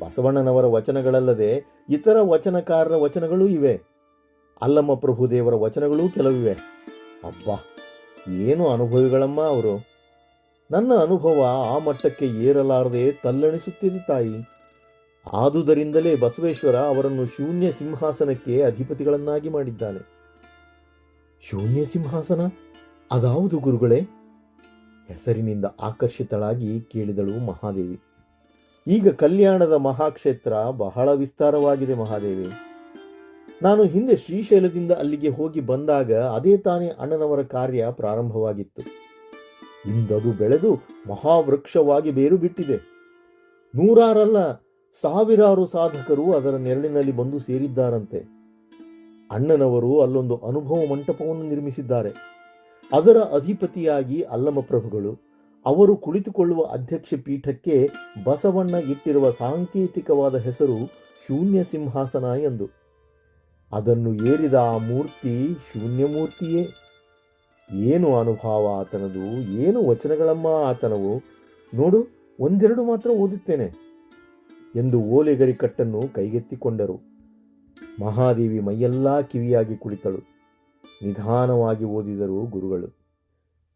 ಬಸವಣ್ಣನವರ ವಚನಗಳಲ್ಲದೆ ಇತರ ವಚನಕಾರರ ವಚನಗಳೂ ಇವೆ. ಅಲ್ಲಮ್ಮ ಪ್ರಭುದೇವರ ವಚನಗಳೂ ಕೆಲವಿವೆ ಅಬ್ಬಾ, ಏನು ಅನುಭವಿಗಳಮ್ಮ ಅವರು? ನನ್ನ ಅನುಭವ ಆ ಮಟ್ಟಕ್ಕೆ ಏರಲಾರದೆ ತಲ್ಲಣಿಸುತ್ತಿದೆ ತಾಯಿ. ಆದುದರಿಂದಲೇ ಬಸವೇಶ್ವರ ಅವರನ್ನು ಶೂನ್ಯ ಸಿಂಹಾಸನಕ್ಕೆ ಅಧಿಪತಿಗಳನ್ನಾಗಿ ಮಾಡಿದ್ದಾನೆ. ಶೂನ್ಯ ಸಿಂಹಾಸನ? ಅದಾವುದು ಗುರುಗಳೇ ಹೆಸರಿನಿಂದ ಆಕರ್ಷಿತಳಾಗಿ ಕೇಳಿದಳು ಮಹಾದೇವಿ. ಈಗ ಕಲ್ಯಾಣದ ಮಹಾಕ್ಷೇತ್ರ ಬಹಳ ವಿಸ್ತಾರವಾಗಿದೆ ಮಹಾದೇವಿ. ನಾನು ಹಿಂದೆ ಶ್ರೀಶೈಲದಿಂದ ಅಲ್ಲಿಗೆ ಹೋಗಿ ಬಂದಾಗ ಅದೇ ತಾನೇ ಅಣ್ಣನವರ ಕಾರ್ಯ ಪ್ರಾರಂಭವಾಗಿತ್ತು. ಇಂದದು ಬೆಳೆದು ಮಹಾವೃಕ್ಷವಾಗಿ ಬೇರು ಬಿಟ್ಟಿದೆ. ನೂರಾರಲ್ಲ ಸಾವಿರಾರು ಸಾಧಕರು ಅದರ ನೆರಳಿನಲ್ಲಿ ಬಂದು ಸೇರಿದ್ದಾರಂತೆ. ಅಣ್ಣನವರು ಅಲ್ಲೊಂದು ಅನುಭವ ಮಂಟಪವನ್ನು ನಿರ್ಮಿಸಿದ್ದಾರೆ. ಅದರ ಅಧಿಪತಿಯಾಗಿ ಅಲ್ಲಮ ಪ್ರಭುಗಳು ಅವರು ಕುಳಿತುಕೊಳ್ಳುವ ಅಧ್ಯಕ್ಷ ಪೀಠಕ್ಕೆ ಬಸವಣ್ಣ ಇಟ್ಟಿರುವ ಸಾಂಕೇತಿಕವಾದ ಹೆಸರು ಶೂನ್ಯ ಸಿಂಹಾಸನ ಎಂದು. ಅದನ್ನು ಏರಿದ ಆ ಮೂರ್ತಿ ಶೂನ್ಯ ಮೂರ್ತಿಯೇ. ಏನು ಅನುಭವ ಆತನದು, ಏನು ವಚನಗಳಮ್ಮ ಆತನವು, ನೋಡು, ಒಂದೆರಡು ಮಾತ್ರ ಓದುತ್ತೇನೆ ಎಂದು ಓಲೆಗರಿ ಕಟ್ಟನ್ನು ಕೈಗೆತ್ತಿಕೊಂಡರು. ಮಹಾದೇವಿ ಮೈಯೆಲ್ಲಾ ಕಿವಿಯಾಗಿ ಕುಳಿತಳು. ನಿಧಾನವಾಗಿ ಓದಿದರು ಗುರುಗಳು.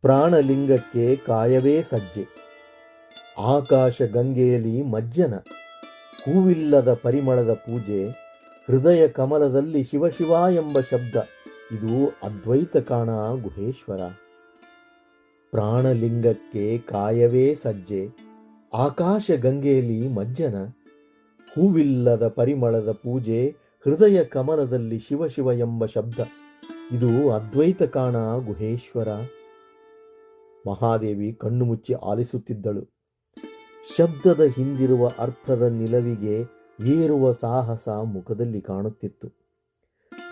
ಪ್ರಾಣಲಿಂಗಕ್ಕೆ ಕಾಯವೇ ಸಜ್ಜೆ. ಆಕಾಶ ಗಂಗೆಯಲ್ಲಿ ಮಜ್ಜನ. ಹೂವಿಲ್ಲದ ಪರಿಮಳದ ಪೂಜೆ. ಹೃದಯ ಕಮಲದಲ್ಲಿ ಶಿವಶಿವ ಎಂಬ ಶಬ್ದ. ಇದು ಅದ್ವೈತ ಕಾಣ ಗುಹೇಶ್ವರ. ಪ್ರಾಣಲಿಂಗಕ್ಕೆ ಕಾಯವೇ ಸಜ್ಜೆ. ಆಕಾಶ ಗಂಗೆಯಲ್ಲಿ ಮಜ್ಜನ. ಹೂವಿಲ್ಲದ ಪರಿಮಳದ ಪೂಜೆ. ಹೃದಯ ಕಮಲದಲ್ಲಿ ಶಿವಶಿವ ಎಂಬ ಶಬ್ದ. ಇದು ಅದ್ವೈತ ಕಾಣ ಗುಹೇಶ್ವರ. ಮಹಾದೇವಿ ಕಣ್ಣು ಮುಚ್ಚಿ ಆಲಿಸುತ್ತಿದ್ದಳು. ಶಬ್ದದ ಹಿಂದಿರುವ ಅರ್ಥದ ನಿಲವಿಗೆ ಏರುವ ಸಾಹಸ ಮುಖದಲ್ಲಿ ಕಾಣುತ್ತಿತ್ತು.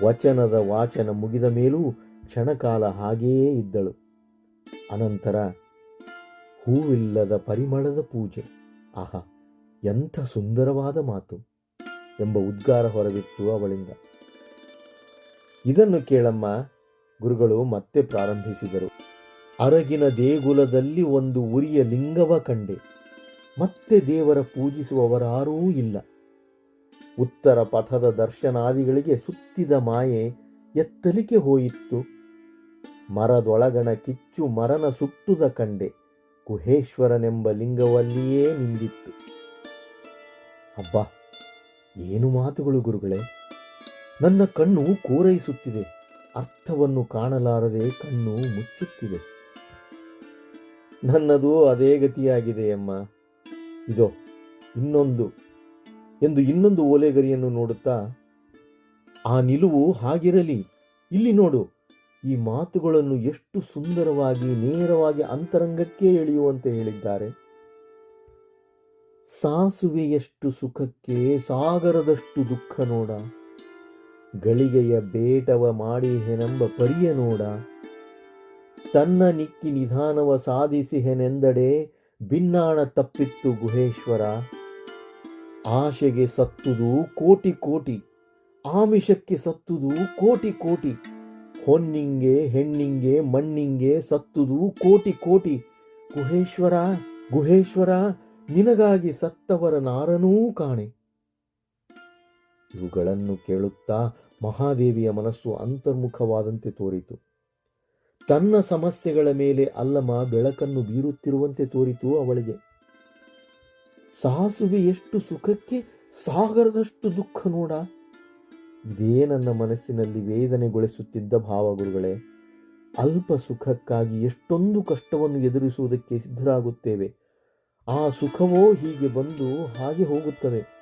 ವಚನದ ವಾಚನ ಮುಗಿದ ಮೇಲೂ ಕ್ಷಣಕಾಲ ಹಾಗೆಯೇ ಇದ್ದಳು. ಅನಂತರ, ಹೂವಿಲ್ಲದ ಪರಿಮಳದ ಪೂಜೆ. ಆಹಾ, ಎಂಥ ಸುಂದರವಾದ ಮಾತು. ಎಂಬ ಉದ್ಗಾರ ಹೊರಬಿತ್ತು ಅವಳಿಂದ. ಇದನ್ನು ಕೇಳಮ್ಮ, ಗುರುಗಳು ಮತ್ತೆ ಪ್ರಾರಂಭಿಸಿದರು. ಅರಗಿನ ದೇಗುಲದಲ್ಲಿ ಒಂದು ಉರಿಯ ಲಿಂಗವ ಕಂಡೆ. ಮತ್ತೆ ದೇವರ ಪೂಜಿಸುವವರಾರೂ ಇಲ್ಲ. ಉತ್ತರ ಪಥದ ದರ್ಶನಾದಿಗಳಿಗೆ ಸುತ್ತಿದ ಮಾಯೆ ಎತ್ತಲಿಕೆ ಹೋಯಿತ್ತು. ಮರದೊಳಗಣ ಕಿಚ್ಚು ಮರನ ಸುತ್ತುದ ಕಂಡೆ. ಗುಹೇಶ್ವರನೆಂಬ ಲಿಂಗವಲ್ಲಿಯೇ ನಿಂದಿತ್ತು. ಅಬ್ಬಾ, ಏನು ಮಾತುಗಳು ಗುರುಗಳೇ? ನನ್ನ ಕಣ್ಣು ಕೋರೈಸುತ್ತಿದೆ. ಅರ್ಥವನ್ನು ಕಾಣಲಾರದೆ ಕಣ್ಣು ಮುಚ್ಚುತ್ತಿದೆ. ನನ್ನದು ಅದೇ ಗತಿಯಾಗಿದೆ ಅಮ್ಮ. ಇದೋ, ಇನ್ನೊಂದು. ಎಂದು ಇನ್ನೊಂದು ಓಲೆಗರಿಯನ್ನು ನೋಡುತ್ತಾ, ಆ ನಿಲುವು ಹಾಗಿರಲಿ. ಇಲ್ಲಿ ನೋಡು, ಈ ಮಾತುಗಳನ್ನು ಎಷ್ಟು ಸುಂದರವಾಗಿ, ನೇರವಾಗಿ ಅಂತರಂಗಕ್ಕೆ ಎಳೆಯುವಂತೆ ಹೇಳಿದ್ದಾರೆ. ಸಾಸುವೆಯಷ್ಟು ಸುಖಕ್ಕೆ, ಸಾಗರದಷ್ಟು ದುಃಖ ನೋಡ. ಗಳಿಗೆಯ ಬೇಟವ ಮಾಡಿ ಹೆನೆಂಬ ಪರಿಯ ನೋಡ. ತನ್ನ ನಿಕ್ಕಿ ನಿಧಾನವ ಸಾಧಿಸಿಹೆನೆಂದಡೆ ಭಿನ್ನಾಣ ತಪ್ಪಿತ್ತು ಗುಹೇಶ್ವರ. ಆಶೆಗೆ ಸತ್ತುದು ಕೋಟಿ ಕೋಟಿ, ಆಮಿಷಕ್ಕೆ ಸತ್ತುದು ಕೋಟಿ ಕೋಟಿ, ಹೊನ್ನಿಂಗೆ ಹೆಣ್ಣಿಂಗೆ ಮಣ್ಣಿಂಗೆ ಸತ್ತುದು ಕೋಟಿ ಕೋಟಿ. ಗುಹೇಶ್ವರ ಗುಹೇಶ್ವರ, ನಿನಗಾಗಿ ಸತ್ತವರ ನಾರನೂ ಕಾಣೆ. ಇವುಗಳನ್ನು ಕೇಳುತ್ತಾ ಮಹಾದೇವಿಯ ಮನಸ್ಸು ಅಂತರ್ಮುಖವಾದಂತೆ ತೋರಿತು. ತನ್ನ ಸಮಸ್ಯೆಗಳ ಮೇಲೆ ಅಲ್ಲಮ ಬೆಳಕನ್ನು ಬೀರುತ್ತಿರುವಂತೆ ತೋರಿತು ಅವಳಿಗೆ. ಸಾಸುವೆ ಎಷ್ಟು ಸುಖಕ್ಕೆ ಸಾಗರದಷ್ಟು ದುಃಖ ನೋಡ. ಇದೇ ನನ್ನ ಮನಸ್ಸಿನಲ್ಲಿ ವೇದನೆಗೊಳಿಸುತ್ತಿದ್ದ ಭಾವಗುರುಗಳೇ, ಅಲ್ಪ ಸುಖಕ್ಕಾಗಿ ಎಷ್ಟೊಂದು ಕಷ್ಟವನ್ನು ಎದುರಿಸುವುದಕ್ಕೆ ಸಿದ್ಧರಾಗುತ್ತೇವೆ. ಆ ಸುಖವೋ ಹೀಗೆ ಬಂದು ಹಾಗೆ ಹೋಗುತ್ತದೆ.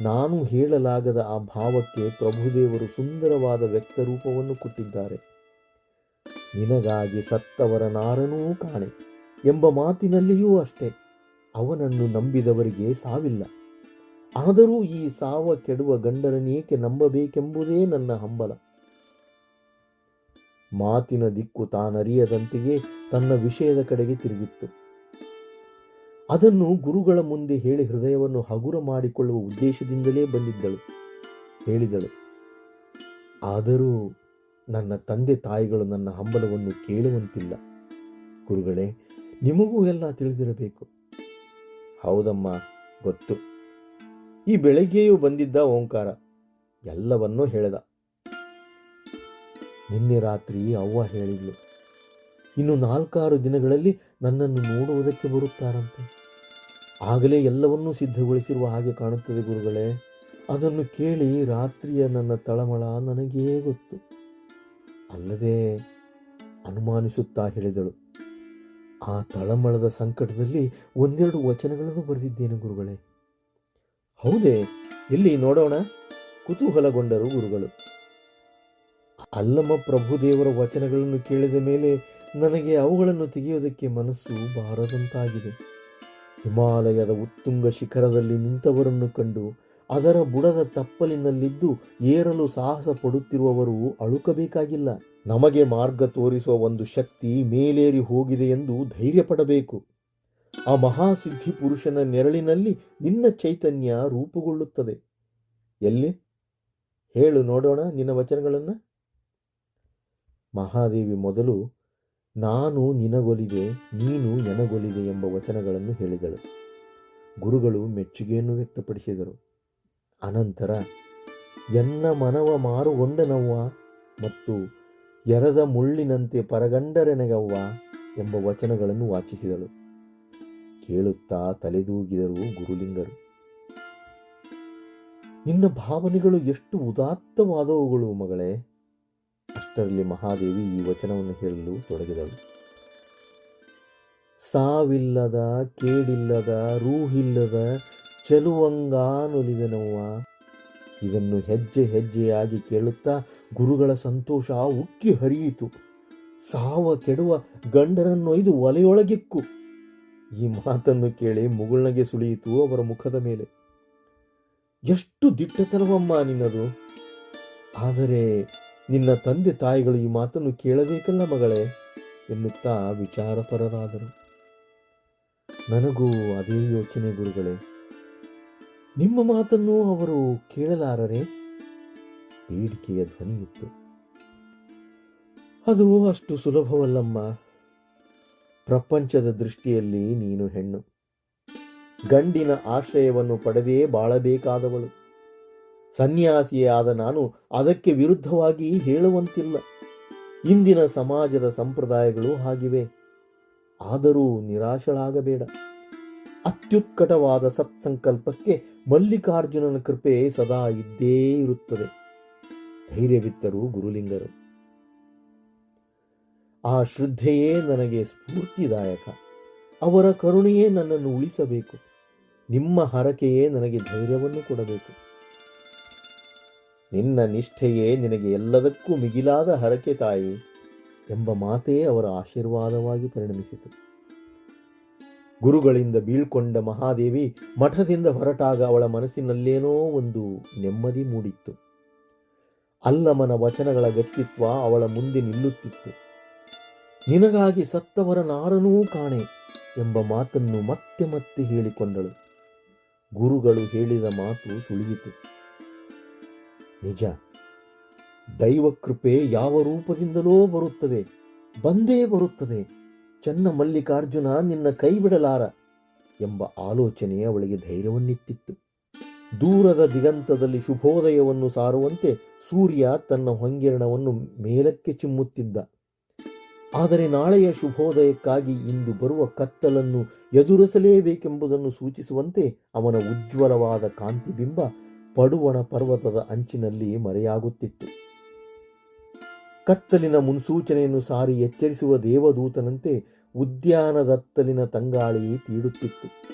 ನಾನು ಹೇಳಲಾಗದ ಆ ಭಾವಕ್ಕೆ ಪ್ರಭುದೇವರು ಸುಂದರವಾದ ವ್ಯಕ್ತರೂಪವನ್ನು ಕೊಟ್ಟಿದ್ದಾರೆ. ನಿನಗಾಗಿ ಸತ್ತವರ ನಾರನೂ ಕಾಣೆ ಎಂಬ ಮಾತಿನಲ್ಲಿಯೂ ಅಷ್ಟೇ. ಅವನನ್ನು ನಂಬಿದವರಿಗೆ ಸಾವಿಲ್ಲ. ಆದರೂ ಈ ಸಾವ ಕೆಡುವ ಗಂಡರನೇಕೆ ನಂಬಬೇಕೆಂಬುದೇ ನನ್ನ ಹಂಬಲ. ಮಾತಿನ ದಿಕ್ಕು ತಾನರಿಯದಂತೆಯೇ ತನ್ನ ವಿಷಯದ ಕಡೆಗೆ ತಿರುಗಿತ್ತು. ಅದನ್ನು ಗುರುಗಳ ಮುಂದೆ ಹೇಳಿ ಹೃದಯವನ್ನು ಹಗುರ ಮಾಡಿಕೊಳ್ಳುವ ಉದ್ದೇಶದಿಂದಲೇ ಬಂದಿದ್ದಳು. ಹೇಳಿದಳು, ಆದರೂ ನನ್ನ ತಂದೆ ತಾಯಿಗಳು ನನ್ನ ಹಂಬಲವನ್ನು ಕೇಳುವಂತಿಲ್ಲ. ಗುರುಗಳೇ, ನಿಮಗೂ ಎಲ್ಲ ತಿಳಿದಿರಬೇಕು. ಹೌದಮ್ಮ, ಗೊತ್ತು. ಈ ಬೆಳಗ್ಗೆಯೂ ಬಂದಿದ್ದ ಓಂಕಾರ, ಎಲ್ಲವನ್ನೂ ಹೇಳ್ದ. ನಿನ್ನೆ ರಾತ್ರಿ ಅವ್ವ ಹೇಳಿದ್ಲು, ಇನ್ನು ನಾಲ್ಕಾರು ದಿನಗಳಲ್ಲಿ ನನ್ನನ್ನು ನೋಡುವುದಕ್ಕೆ ಬರುತ್ತಾರಂತೆ. ಆಗಲೇ ಎಲ್ಲವನ್ನೂ ಸಿದ್ಧಗೊಳಿಸಿರುವ ಹಾಗೆ ಕಾಣುತ್ತದೆ ಗುರುಗಳೇ. ಅದನ್ನು ಕೇಳಿ ರಾತ್ರಿಯ ನನ್ನ ತಳಮಳ ನನಗೇ ಗೊತ್ತು. ಅಲ್ಲದೆ ಅನುಮಾನಿಸುತ್ತಾ ಹೇಳಿದಳು. ಆ ತಳಮಳದ ಸಂಕಟದಲ್ಲಿ ಒಂದೆರಡು ವಚನಗಳನ್ನು ಬರೆದಿದ್ದೇನೆ ಗುರುಗಳೇ. ಹೌದೇ ಎಲ್ಲಿ ನೋಡೋಣ. ಕುತೂಹಲಗೊಂಡರು ಗುರುಗಳು. ಅಲ್ಲಮ್ಮ ಪ್ರಭುದೇವರ ವಚನಗಳನ್ನು ಕೇಳಿದ ಮೇಲೆ ನನಗೆ ಅವುಗಳನ್ನು ತೆಗೆಯುವುದಕ್ಕೆ ಮನಸ್ಸು ಬಾರದಂತಾಗಿದೆ ಹಿಮಾಲಯದ ಉತ್ತುಂಗ ಶಿಖರದಲ್ಲಿ ನಿಂತವರನ್ನು ಕಂಡು ಅದರ ಬುಡದ ತಪ್ಪಲಿನಲ್ಲಿದ್ದು ಏರಲು ಸಾಹಸ ಪಡುತ್ತಿರುವವರು ಅಳುಕಬೇಕಾಗಿಲ್ಲ. ನಮಗೆ ಮಾರ್ಗ ತೋರಿಸುವ ಒಂದು ಶಕ್ತಿ ಮೇಲೇರಿ ಹೋಗಿದೆ ಎಂದು ಧೈರ್ಯ ಪಡಬೇಕು. ಆ ಮಹಾಸಿದ್ಧಿ ಪುರುಷನ ನೆರಳಿನಲ್ಲಿ ನಿನ್ನ ಚೈತನ್ಯ ರೂಪುಗೊಳ್ಳುತ್ತದೆ. ಎಲ್ಲಿ? ಹೇಳು, ನೋಡೋಣ ನಿನ್ನ ವಚನಗಳನ್ನು. ಮಹಾದೇವಿ ಮೊದಲು ನಾನು ನಿನಗೊಲಿದೆ, ನೀನು ನನಗೊಲಿದೆ ಎಂಬ ವಚನಗಳನ್ನು ಹೇಳಿದಳು. ಗುರುಗಳು ಮೆಚ್ಚುಗೆಯನ್ನು ವ್ಯಕ್ತಪಡಿಸಿದರು. ಅನಂತರ, ಎನ್ನ ಮನವ ಮಾರುಗೊಂಡನವ್ವ ಮತ್ತು ಎರದ ಮುಳ್ಳಿನಂತೆ ಪರಗಂಡರೆನಗವ್ವ ಎಂಬ ವಚನಗಳನ್ನು ವಾಚಿಸಿದಳು. ಕೇಳುತ್ತಾ ತಲೆದೂಗಿದರು ಗುರುಲಿಂಗರು. ನಿನ್ನ ಭಾವನೆಗಳು ಎಷ್ಟು ಉದಾತ್ತವಾದವುಗಳು ಮಗಳೇ ಅಷ್ಟರಲ್ಲಿ ಮಹಾದೇವಿ ಈ ವಚನವನ್ನು ಹೇಳಲು ತೊಡಗಿದಳು. ಸಾವಿಲ್ಲದ, ಕೇಡಿಲ್ಲದ, ರೂಹಿಲ್ಲದ, ಚಲುವಂಗಾನೊಲಿದನವ್ವ. ಇದನ್ನು ಹೆಜ್ಜೆ ಹೆಜ್ಜೆಯಾಗಿ ಕೇಳುತ್ತಾ ಗುರುಗಳ ಸಂತೋಷ ಉಕ್ಕಿ ಹರಿಯಿತು. ಸಾವ ಕೆಡುವ ಗಂಡರನ್ನೊಯ್ದು ಒಲೆಯೊಳಗಿಕ್ಕು. ಈ ಮಾತನ್ನು ಕೇಳಿ ಮುಗುಳ್ನಗೆ ಸುಳಿಯಿತು ಅವರ ಮುಖದ ಮೇಲೆ. ಎಷ್ಟು ದಿಟ್ಟತನವಮ್ಮ ನಿನ್ನದು ಆದರೆ ನಿನ್ನ ತಂದೆ ತಾಯಿಗಳು ಈ ಮಾತನ್ನು ಕೇಳಬೇಕಲ್ಲ ಮಗಳೇ? ಎನ್ನುತ್ತಾ ವಿಚಾರಪರರಾದರು. ನನಗೂ ಅದೇ ಯೋಚನೆ ಗುರುಗಳೇ. ನಿಮ್ಮ ಮಾತನ್ನು ಅವರು ಕೇಳಲಾರರೆ? ಬೇಡಿಕೆಯ ಧ್ವನಿಯಿತ್ತು ಅದು ಅಷ್ಟು ಸುಲಭವಲ್ಲಮ್ಮ. ಪ್ರಪಂಚದ ದೃಷ್ಟಿಯಲ್ಲಿ ನೀನು ಹೆಣ್ಣು. ಗಂಡಿನ ಆಶ್ರಯವನ್ನು ಪಡೆದೇ ಬಾಳಬೇಕಾದವಳು. ಸನ್ಯಾಸಿಯೇ ಆದ ನಾನು ಅದಕ್ಕೆ ವಿರುದ್ಧವಾಗಿ ಹೇಳುವಂತಿಲ್ಲ. ಇಂದಿನ ಸಮಾಜದ ಸಂಪ್ರದಾಯಗಳು ಹಾಗಿವೆ. ಆದರೂ ನಿರಾಶಳಾಗಬೇಡ. ಅತ್ಯುತ್ಕಟವಾದ ಸತ್ಸಂಕಲ್ಪಕ್ಕೆ ಮಲ್ಲಿಕಾರ್ಜುನನ ಕೃಪೆ ಸದಾ ಇದ್ದೇ ಇರುತ್ತದೆ. ಧೈರ್ಯವಿತ್ತರು ಗುರುಲಿಂಗರು. ಆ ಶ್ರದ್ಧೆಯೇ ನನಗೆ ಸ್ಫೂರ್ತಿದಾಯಕ. ಅವರ ಕರುಣೆಯೇ ನನ್ನನ್ನು ಉಳಿಸಬೇಕು. ನಿಮ್ಮ ಹರಕೆಯೇ ನನಗೆ ಧೈರ್ಯವನ್ನು ಕೊಡಬೇಕು. ನಿನ್ನ ನಿಷ್ಠೆಯೇ ನಿನಗೆ ಎಲ್ಲದಕ್ಕೂ ಮಿಗಿಲಾದ ಹರಕೆ ತಾಯಿ ಎಂಬ ಮಾತೇ ಅವರ ಆಶೀರ್ವಾದವಾಗಿ ಪರಿಣಮಿಸಿತು. ಗುರುಗಳಿಂದ ಬೀಳ್ಕೊಂಡ ಮಹಾದೇವಿ ಮಠದಿಂದ ಹೊರಟಾಗ ಅವಳ ಮನಸ್ಸಿನಲ್ಲೇನೋ ಒಂದು ನೆಮ್ಮದಿ ಮೂಡಿತ್ತು. ಅಲ್ಲಮನ ವಚನಗಳ ವ್ಯಕ್ತಿತ್ವ ಅವಳ ಮುಂದೆ ನಿಲ್ಲುತ್ತಿತ್ತು. ನಿನಗಾಗಿ ಸತ್ತವರ ನಾರನೂ ಕಾಣೆ ಎಂಬ ಮಾತನ್ನು ಮತ್ತೆ ಮತ್ತೆ ಹೇಳಿಕೊಂಡಳು. ಗುರುಗಳು ಹೇಳಿದ ಮಾತು ಸುಳಿಯಿತು. ನಿಜ. ದೈವಕೃಪೆ ಯಾವ ರೂಪದಿಂದಲೋ ಬರುತ್ತದೆ, ಬಂದೇ ಬರುತ್ತದೆ. ಚನ್ನ ಮಲ್ಲಿಕಾರ್ಜುನ ನಿನ್ನ ಕೈ ಬಿಡಲಾರ ಎಂಬ ಆಲೋಚನೆ ಅವಳಿಗೆ ಧೈರ್ಯವನ್ನಿತ್ತಿತ್ತು ದೂರದ ದಿಗಂತದಲ್ಲಿ ಶುಭೋದಯವನ್ನು ಸಾರುವಂತೆ ಸೂರ್ಯ ತನ್ನ ಹೊಂಗಿರಣವನ್ನು ಮೇಲಕ್ಕೆ ಚಿಮ್ಮುತ್ತಿದ್ದ. ಆದರೆ ನಾಳೆಯ ಶುಭೋದಯಕ್ಕಾಗಿ ಇಂದು ಬರುವ ಕತ್ತಲನ್ನು ಎದುರಿಸಲೇಬೇಕೆಂಬುದನ್ನು ಸೂಚಿಸುವಂತೆ ಅವನ ಉಜ್ವಲವಾದ ಕಾಂತಿಬಿಂಬ ಪಡುವಣ ಪರ್ವತದ ಅಂಚಿನಲ್ಲಿ ಮರೆಯಾಗುತ್ತಿತ್ತು. ಕತ್ತಲಿನ ಮುನ್ಸೂಚನೆಯನ್ನು ಸಾರಿ ಎಚ್ಚರಿಸುವ ದೇವದೂತನಂತೆ ಉದ್ಯಾನದತ್ತಲಿನ ತಂಗಾಳಿ ತೀಡುತ್ತಿತ್ತು.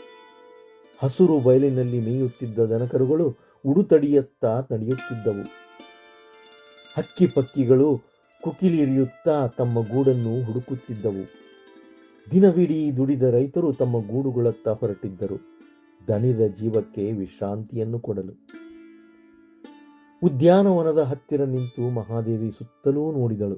ಹಸುರು ಬಯಲಿನಲ್ಲಿ ಮೇಯುತ್ತಿದ್ದ ದನಕರುಗಳು ಉಡುತಡಿಯತ್ತ ನಡೆಯುತ್ತಿದ್ದವು. ಹಕ್ಕಿ ಪಕ್ಕಿಗಳು ಕುಕಿಲಿರಿಯುತ್ತಾ ತಮ್ಮ ಗೂಡನ್ನು ಹುಡುಕುತ್ತಿದ್ದವು. ದಿನವಿಡೀ ದುಡಿದ ರೈತರು ತಮ್ಮ ಗೂಡುಗಳತ್ತ ಹೊರಟಿದ್ದರು. ದಣಿದ ಜೀವಕ್ಕೆ ವಿಶ್ರಾಂತಿಯನ್ನು ಕೊಡಲು. ಉದ್ಯಾನವನದ ಹತ್ತಿರ ನಿಂತು ಮಹಾದೇವಿ ಸುತ್ತಲೂ ನೋಡಿದಳು.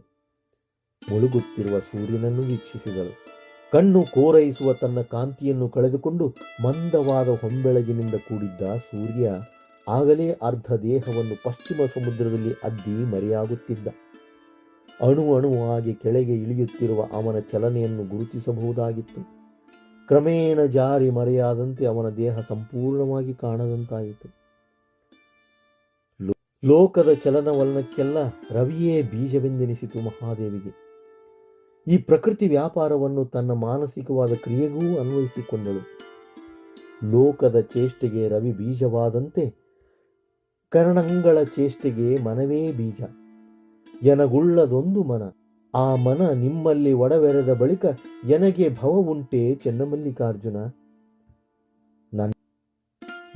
ಮುಳುಗುತ್ತಿರುವ ಸೂರ್ಯನನ್ನು ವೀಕ್ಷಿಸಿದಳು. ಕಣ್ಣು ಕೋರೈಸುವ ತನ್ನ ಕಾಂತಿಯನ್ನು ಕಳೆದುಕೊಂಡು ಮಂದವಾದ ಹೊಂಬೆಳಗಿನಿಂದ ಕೂಡಿದ್ದ ಸೂರ್ಯ ಆಗಲೇ ಅರ್ಧ ದೇಹವನ್ನು ಪಶ್ಚಿಮ ಸಮುದ್ರದಲ್ಲಿ ಅದ್ದಿ ಮರೆಯಾಗುತ್ತಿದ್ದ. ಅಣು ಅಣುವಾಗಿ ಕೆಳಗೆ ಇಳಿಯುತ್ತಿರುವ ಅವನ ಚಲನೆಯನ್ನು ಗುರುತಿಸಬಹುದಾಗಿತ್ತು. ಕ್ರಮೇಣ ಜಾರಿ ಮರೆಯಾದಂತೆ ಅವನ ದೇಹ ಸಂಪೂರ್ಣವಾಗಿ ಕಾಣದಂತಾಯಿತು. ಲೋಕದ ಚಲನವಲನಕ್ಕೆಲ್ಲ ರವಿಯೇ ಬೀಜವೆಂದೆನಿಸಿತು ಮಹಾದೇವಿಗೆ. ಈ ಪ್ರಕೃತಿ ವ್ಯಾಪಾರವನ್ನು ತನ್ನ ಮಾನಸಿಕವಾದ ಕ್ರಿಯೆಗೂ ಅನ್ವಯಿಸಿಕೊಂಡಳು. ಲೋಕದ ಚೇಷ್ಟೆಗೆ ರವಿ ಬೀಜವಾದಂತೆ, ಕರ್ಣಂಗಳ ಚೇಷ್ಟೆಗೆ ಮನವೇ ಬೀಜ. ಎನಗುಳ್ಳದೊಂದು ಮನ, ಆ ಮನ ನಿಮ್ಮಲ್ಲಿ ಒಡವೆರೆದ ಬಳಿಕ ಎನಗೆ ಭವ ಉಂಟೆ ಚೆನ್ನಮಲ್ಲಿಕಾರ್ಜುನ. ನನ್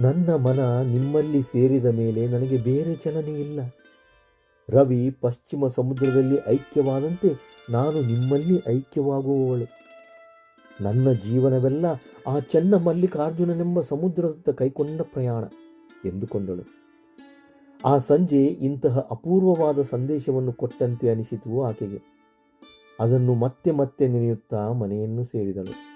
ನನ್ನ ಮನ ನಿಮ್ಮಲ್ಲಿ ಸೇರಿದ ಮೇಲೆ ನನಗೆ ಬೇರೆ ಚಲನೆ ಇಲ್ಲ. ರವಿ ಪಶ್ಚಿಮ ಸಮುದ್ರದಲ್ಲಿ ಐಕ್ಯವಾದಂತೆ ನಾನು ನಿಮ್ಮಲ್ಲಿ ಐಕ್ಯವಾಗುವವಳು. ನನ್ನ ಜೀವನವೆಲ್ಲ ಆ ಚೆನ್ನ ಮಲ್ಲಿಕಾರ್ಜುನನೆಂಬ ಸಮುದ್ರದತ್ತ ಕೈಕೊಂಡ ಪ್ರಯಾಣ ಎಂದುಕೊಂಡಳು. ಆ ಸಂಜೆ ಇಂತಹ ಅಪೂರ್ವವಾದ ಸಂದೇಶವನ್ನು ಕೊಟ್ಟಂತೆ ಅನಿಸಿತು ಆಕೆಗೆ. ಅದನ್ನು ಮತ್ತೆ ಮತ್ತೆ ನೆನೆಯುತ್ತಾ ಮನೆಯನ್ನು ಸೇರಿದಳು.